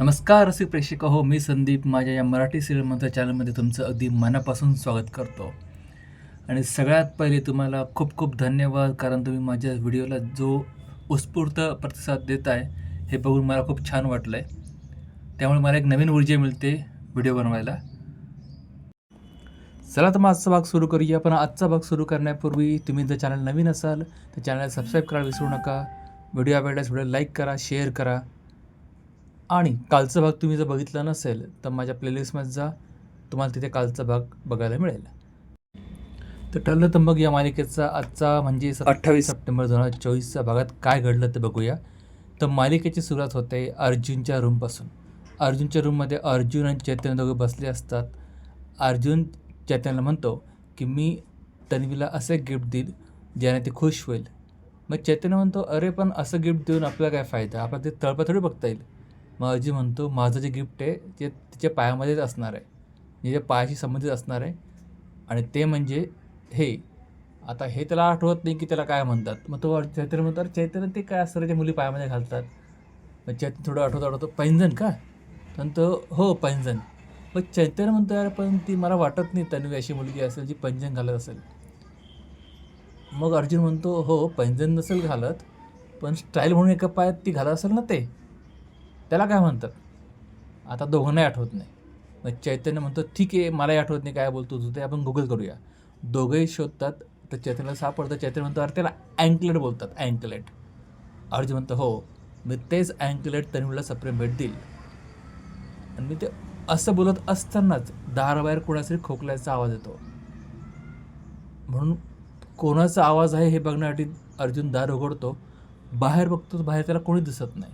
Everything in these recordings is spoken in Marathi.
नमस्कार रसिक प्रेक्षक हो मी संदीप. माझ्या या मराठी सिरियल चॅनलमध्ये तुमचं अगदी मनापासून स्वागत करतो. आणि सगळ्यात पहिले तुम्हाला खूप खूप धन्यवाद कारण तुम्ही माझ्या व्हिडिओला जो उत्स्फूर्त प्रतिसाद देत आहे हे बघून मला खूप छान वाटलं आहे त्यामुळे मला एक नवीन ऊर्जा मिळते व्हिडिओ बनवायला. चला तर मग आजचा भाग सुरू करूया पण आजचा भाग सुरू करण्यापूर्वी तुम्ही जर चॅनल नवीन असाल तर चॅनल सबस्क्राईब करायला विसरू नका. व्हिडिओ आवडल्यास व्हिडिओ लाईक करा शेअर करा. आणि कालचा भाग तुम्ही जर बघितला नसेल तर माझ्या प्लेलिस्टमध्ये जा तुम्हाला तिथे कालचा भाग बघायला मिळेल. तर ठरलं तर मग या मालिकेचा आजचा म्हणजे अठ्ठावीस. सप्टेंबर दोन हजार चोवीसच्या भागात काय घडलं ते बघूया. तर मालिकेची सुरुवात होते अर्जुनच्या रूमपासून. अर्जुनच्या रूममध्ये अर्जुन आणि चैतन्य दोघे बसले असतात. अर्जुन चैतन्यला म्हणतो की मी तन्वीला असे गिफ्ट देईल ज्याने ती खुश होईल. मग चैतन्य म्हणतो अरे पण असं गिफ्ट देऊन आपल्याला काय फायदा? आपल्याला ते तळपा थोडी बघता येईल. मग अर्जुन म्हणतो माझं जे गिफ्ट आहे ते तिच्या पायामध्येच असणार आहे. तिच्या पायाशी संबंधित असणार आहे. आणि ते म्हणजे हे. आता हे त्याला आठवत नाही की त्याला काय म्हणतात. मग तो चैत्र म्हणतो चैत्र ते काय असतं रे मुली पायामध्ये घालतात. मग चैत्र थोडं आठवत आठवतो. पैंजण का? तर तो हो पैंजण. मग चैतन्य म्हणतो यार पण ती मला वाटत नाही तन्वी अशी मुलगी असेल जी पैंजण घालत असेल. मग अर्जुन म्हणतो हो पैंजण नसेल घालत पण स्टाईल म्हणून एका पायात ती घालत असेल ना ते. त्याला काय म्हणतात? आता दोघांनाही आठवत नाही. मग चैतन्य म्हणतो ठीक आहे मलाही आठवत नाही काय बोलतो तू ते आपण गुगल करूया. दोघंही शोधतात तर चैतन्यला सापडतं. चैतन्य म्हणतो अरे त्याला अँकलेट बोलतात अँकलेट अर्जुन म्हणतो हो मी तेच अँकलेट तन्वीला सप्रेम भेट देईल. आणि मी ते असं बोलत असतानाच दाराबाहेर कोणातरी खोकल्याचा आवाज येतो. म्हणून कोणाचा आवाज आहे हे बघण्यासाठी अर्जुन दार उघडतो. बाहेर बघतो बाहेर त्याला कोणी दिसत नाही.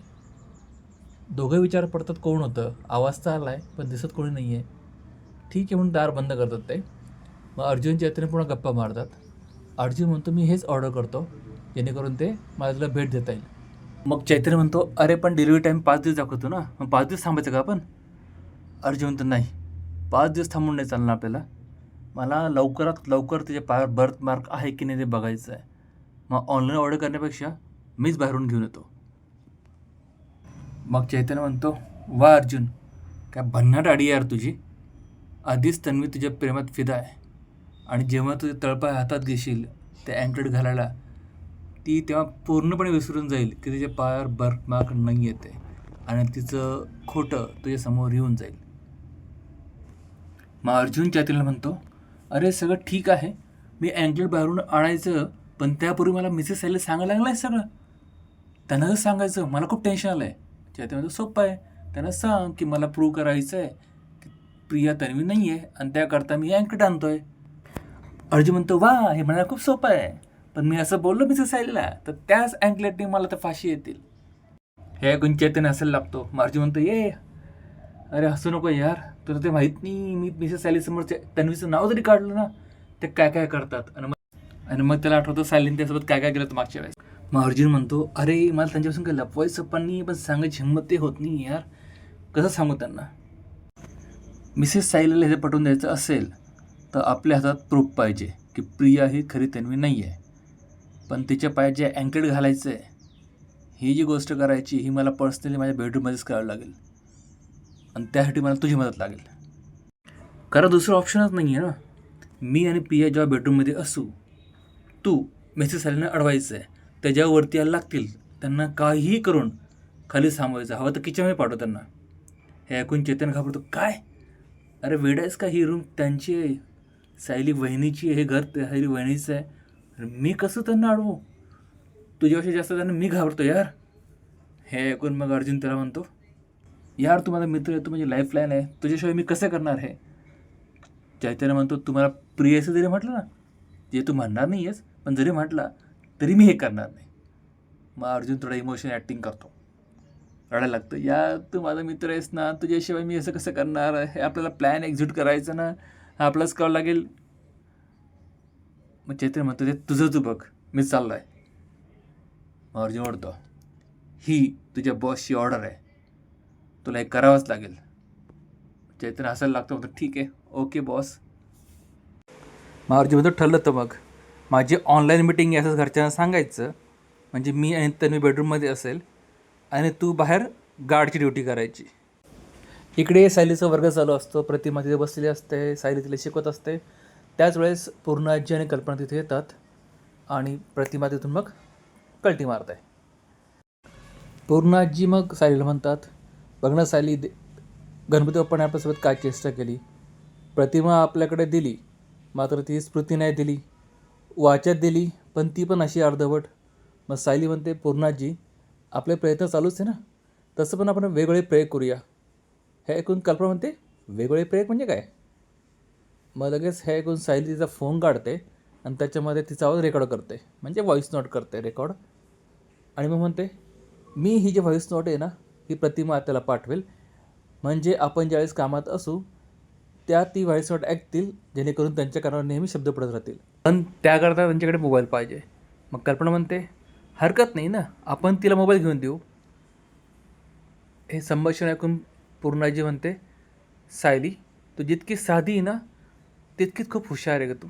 दोघं विचार पडतात कोण होतं? आवाज तर आला आहे पण दिसत कोणी नाही आहे ठीक आहे म्हणून दार बंद करतात ते. मग अर्जुन चैतन्य पुन्हा गप्पा मारतात. अर्जुन म्हणतो मी हेच ऑर्डर करतो. जेणेकरून ते मला तुला भेट देता येईल. मग चैतन्य म्हणतो अरे पण डिलिव्हरी टाईम पाच दिवस दाखवतो ना? मग पाच दिवस थांबायचं का आपण? अर्जुन म्हणतो नाही. पाच दिवस थांबून नाही चालणार आपल्याला. मला लवकरात लवकर त्याचे पा बर्थ मार्क आहे की नाही ते बघायचं आहे मग ऑनलाईन ऑर्डर करण्यापेक्षा मीच बाहेरून घेऊन येतो. मग चैतन्य म्हणतो वा अर्जुन काय भन्नाट आडी यार तुझी. आधीच तन्वी तुझ्या प्रेमात फिदा आहे. आणि जेव्हा तुझे तळपाय हातात घेशील ते अँकलेट घालायला ती तेव्हा पूर्णपणे विसरून जाईल की तिच्या पायावर बर्थ मार्क नाही येते आणि तिचं खोटं तुझ्यासमोर येऊन जाईल. मग अर्जुन चैतन्यला म्हणतो अरे सगळं ठीक आहे. मी अँकलेट बाहेरून आणायचं पण त्यापूर्वी मला मिसेस सायला सांगायला लागलं आहे सगळं. त्यांना जर सांगायचं मला खूप टेन्शन आलं आहे त्याच्यामध्ये सोपं आहे. त्यांना सांग की मला प्रूव्ह करायचं आहे की प्रिया तन्वी नाही आहे आणि त्याकरता मी अँकट आणतो आहे अर्जुन म्हणतो वा हे म्हणायला खूप सोपं आहे. पण मी असं बोललो मिसेस सायलीला तर त्याच अँकलेटने मला तर फाशी येतील. हे ऐकून चैतन्य हसायला लागतो. मग अर्जुन म्हणतो ये अरे हसू नको यार तुला ते माहीत नाही. मी मिसेस सायली समोर तन्वीचं नाव जरी काढलं ना ते काय काय करतात? आणि मग आणि मग त्याला आठवतं सायलीन त्यासोबत काय काय केलं मागच्या वेळेस. मग अर्जुन म्हणतो अरे मला त्यांच्यापासून काही लपवायचं पण नाही पण सांगायची हिंमत ते होत नाही यार. कसं सांगू त्यांना? मिसेस सायलीला हे पटवून द्यायचं असेल तर आपल्या हातात प्रूफ पाहिजे की प्रिया ही खरी तन्वी नाही आहे. पण तिच्या पायात जे अँकलेट घालायचं आहे ही जी गोष्ट करायची ही मला पर्सनली माझ्या बेडरूममध्येच करावी लागेल. आणि त्यासाठी मला तुझी मदत लागेल. कारण दुसरं ऑप्शनच नाही आहे ना. मी आणि प्रिया जेव्हा बेडरूममध्ये असू तू मिसेस सायलीनं अडवायचं आहे. त्याच्यावरती यायला लागतील. त्यांना काहीही करून खाली थांबवायचं हवं तर किचनमध्ये पाठव त्यांना. हे ऐकून चेतन घाबरतो. काय? अरे वेडायस का ही रूम त्यांची आहे. सायली वहिनीची आहे. हे घर सायली वहिनीचं आहे. मी कसं त्यांना अडवू? तुझ्यापेक्षा जास्त त्यांना मी घाबरतो यार. हे ऐकून मग अर्जुन त्याला म्हणतो यार तू माझा मित्र आहे. तू माझी लाईफलाईन आहे. तुझ्याशिवाय मी कसं करणार हे? चैतन्य म्हणतो तुम्हाला प्रिय असं जरी म्हटलं ना जे तू म्हणणार नाही आहेस पण जरी म्हटला तरी मी हे करणार नाही. मग अर्जुन थोडा इमोशन ॲक्टिंग करतो. रडायला लागतं या तू माझा मित्र आहेस ना तुझ्याशिवाय मी असं कसं करणार? हे आपल्याला प्लॅन एक्झिट करायचं ना हा आपलाच करावं लागेल. मग चैत्र म्हणतो ते तुझं तू बघ मी चाललो आहे मग अर्जुन ओढतो ही तुझ्या बॉसची ऑर्डर आहे. तुला हे करावंच लागेल. चैत्र हसायला लागतो म्हणतो ठीक आहे ओके बॉस मग अर्जुन म्हणतो ठरलं तर मग माझी ऑनलाईन मीटिंग आहे असंच घरच्यांना सांगायचं. म्हणजे मी आणि तन्वी बेडरूममध्ये असेल आणि तू बाहेर गार्डची ड्युटी करायची. इकडे सायलीचा वर्ग चालू असतो. प्रतिमा तिथे बसलेली असते. सायली तिला शिकवत असते. त्याच वेळेस पूर्णाजी आणि कल्पना तिथे येतात आणि प्रतिमा तिथून मग कल्टी मारत आहे पूर्णाजी मग सायलीला म्हणतात बघणं सायली दे- गणपती बाप्पाने आपल्यासोबत काय चेष्टा केली? प्रतिमा आपल्याकडे दिली मात्र ती स्मृती नाही दिली. वाचत दिली पण ती पण अशी अर्धवट. मग सायली म्हणते पूर्णाजी आपले प्रयत्न चालूच आहे ना? तसं पण आपण वेगळे प्रयोग करूया. हे ऐकून कल्पना म्हणते वेगळे प्रयोग म्हणजे काय? मग लगेच हे ऐकून सायली तिचा फोन काढते आणि त्याच्यामध्ये तिचा आवाज रेकॉर्ड करते. म्हणजे व्हॉईस नोट करते रेकॉर्ड. आणि मग म्हणते मी ही जी व्हॉईस नोट आहे ना ही प्रतिमा त्याला पाठवेल. म्हणजे आपण ज्यावेळेस कामात असू त्या ती व्हॉईस नोट ऐकतील जेणेकरून त्यांच्या कानावर नेहमी शब्द पडत राहतील. पण त्याकरता त्यांच्याकडे मोबाईल पाहिजे. मग कल्पना म्हणते हरकत नाही ना आपण तिला मोबाईल घेऊन देऊ. हे संभाषण ऐकून पूर्णाजी म्हणते सायली तू जितकी साधी आहे ना तितकीच खूप हुशार आहे ग तू.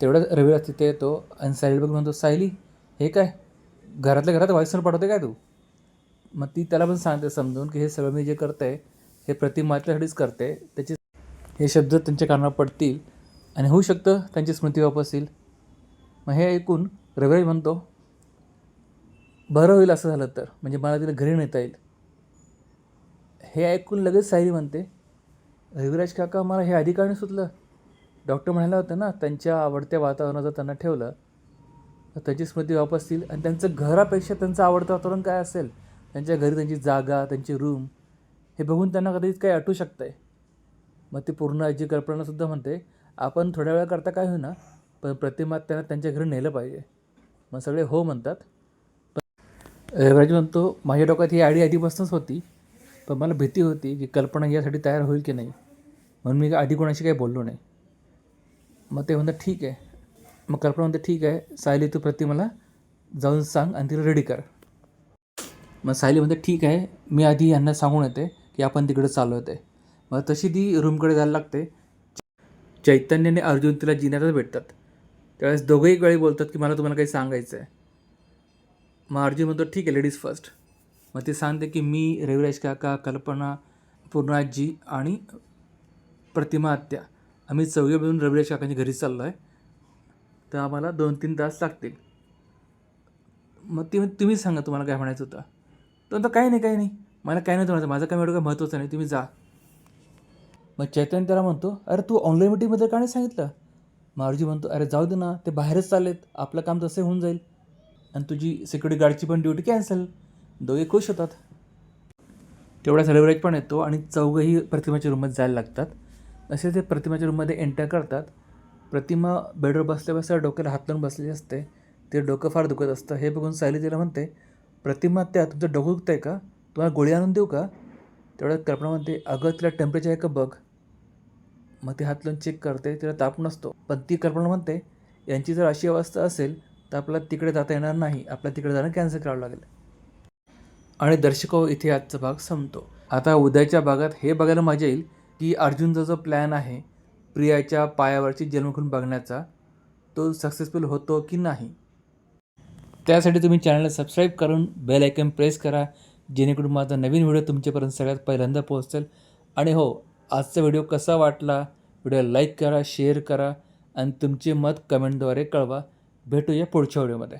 तेवढ्याच रविराज तिथे येतो आणि सायली बघ म्हणतो सायली हे काय? घरातल्या घरात व्हॉईस नोट पाठवते काय तू? मग ती त्याला पण सांगते समजून की हे सगळं मी जे करते हे प्रतिमात्यासाठीच करते त्याचे हे शब्द त्यांच्या कानावर पडतील आणि होऊ शकतं त्यांची स्मृती वापस येईल. मग हे ऐकून रविराज म्हणतो बरं होईल असं झालं तर. म्हणजे मला तिला घरी नेता येईल. हे ऐकून लगेच सायली म्हणते रविराज काका मला हे आधी सुचलं. डॉक्टर म्हणाला होतं ना त्यांच्या आवडत्या वातावरणाचं त्यांना ठेवलं. तर त्यांची स्मृती वापस येईल आणि त्यांचं घरापेक्षा त्यांचं आवडतं वातावरण काय असेल? त्यांच्या घरी त्यांची जागा त्यांची रूम हे बघून त्यांना कधीच काही आटू शकतं आहे मग ती पूर्ण आजी कल्पनासुद्धा म्हणते आपण थोड्या वेळाकरता काय होईना पण प्रतिमा त्यांना त्यांच्या घरी नेलं पाहिजे. मग सगळे हो म्हणतात. पण रविराज म्हणतो माझ्या डोक्यात ही आडी आधीपासूनच होती पण मला भीती होती की कल्पना यासाठी तयार होईल की नाही म्हणून मी आधी कोणाशी काही बोललो नाही. मग ते म्हणतात ठीक आहे. मग कल्पना म्हणते ठीक आहे सायली तू प्रतिमाला जाऊन सांग आणि तिला रेडी कर. मग सायली म्हणते ठीक आहे मी आधी यांना सांगून येते की आपण तिकडे चालू येते मग तशी ती रूमकडे जायला लागते. चैतन्य आणि अर्जुन तिला जिन्यातच भेटतात. त्यावेळेस दोघंही वेळी बोलतात की मला तुम्हाला काही सांगायचं आहे मग अर्जुन म्हणतो ठीक आहे लेडीज फर्स्ट मग ते सांगते की मी रविराज काका कल्पना पूर्णाजी आणि प्रतिमा आत्या आम्ही चौघे मिळून रविराज काकांच्या घरी चाललो आहे तर आम्हाला दोन तीन तास लागतील. मग ती तुम्ही सांगा तुम्हाला काय म्हणायचं होतं? तर काही नाही काही नाही. मला काय नाही म्हणायचं माझं काय एवढं काय महत्त्वाचं नाही. तुम्ही जा. मग चैतन्य त्याला म्हणतो अरे तू ऑनलाईन मीटिंगमध्ये का नाही सांगितलं? मारुजी म्हणतो अरे जाऊ दे ना ते बाहेरच चाललेत आपलं काम तसे होऊन जाईल. आणि तुझी सिक्युरिटी गार्डची पण ड्युटी कॅन्सल दोघे खुश होतात. तेवढा सेलिब्रेट पण येतो आणि चौघंही प्रतिमाच्या रूममध्ये जायला लागतात. असे ते प्रतिमाच्या रूममध्ये एंटर करतात. प्रतिमा बेडवर बसल्या बसल्या डोक्याला हात लावून बसलेली असते. ते डोकं फार दुखत असतं. हे बघून सायली तिला म्हणते प्रतिमा त्या तुमचं डोकं दुखतं आहे का? तुम्हाला गोळी आणून देऊ का? तेवढ्यात कल्पना म्हणते अगं तिला टेम्परेचर आहे का बघ? मग ती हात लावून चेक करते तिला ताप नसतो. पण ती कल्पना म्हणते यांची जर अशी अवस्था असेल तर आपल्याला तिकडे जाता येणार नाही. आपल्याला तिकडे जाणं कॅन्सल करावं लागेल. आणि दर्शको इथे आजचा भाग संपतो. आता उद्याच्या भागात हे बघायला मजा येईल की अर्जुनचा जो प्लॅन आहे प्रियाच्या पायावरची जन्मखून बघण्याचा तो सक्सेसफुल होतो की नाही? त्यासाठी तुम्ही चॅनलला सबस्क्राईब करून बेल आयकन प्रेस करा जेणेकरून माझा नवीन व्हिडिओ तुमच्यापर्यंत सगळ्यात पहिल्यांदा पोहोचेल. आणि हो आजचा व्हिडिओ कसा वाटला व्हिडिओ लाईक करा शेअर करा आणि तुमचे मत कमेंटद्वारे कळवा. भेटूया पुढच्या व्हिडिओमध्ये.